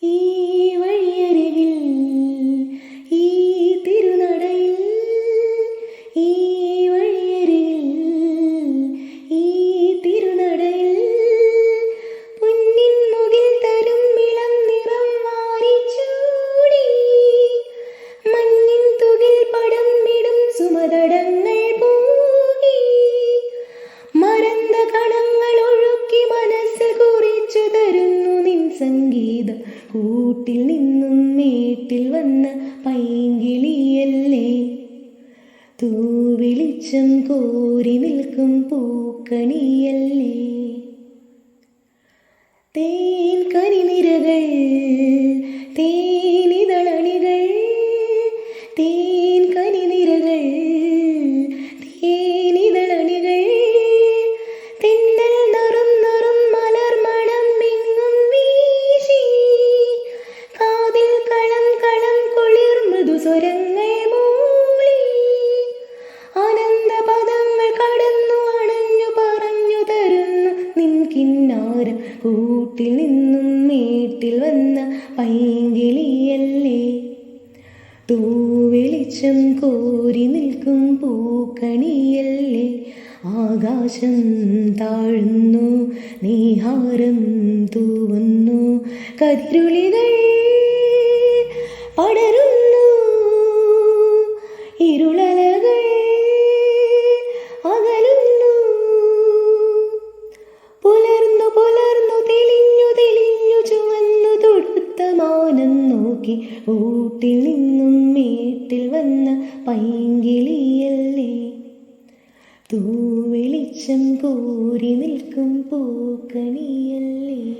He സംഗീതം കൂട്ടിൽ നിന്നും മേട്ടിൽ വന്ന പൈങ്കിളിയല്ലേ? തൂവിളിച്ചം കോരി നിൽക്കും പൂക്കണിയല്ലേ? തേൻ കിന്നാരം കൂട്ടിൽ നിന്നും വീട്ടിൽ വന്ന പൈങ്കിളിയല്ലേ? തൂവെളിച്ചം കോരി നിൽക്കും പൂക്കണിയല്ലേ? ആകാശം താഴുന്നു നീഹാരം തൂവുന്നു കതിരുളികൾ നോക്കി വീട്ടിൽ നിന്നും വീട്ടിൽ വന്ന പൈങ്കിളിയല്ലേ? തൂവെളിച്ചം കോരി നിൽക്കും പൂക്കണിയല്ലേ?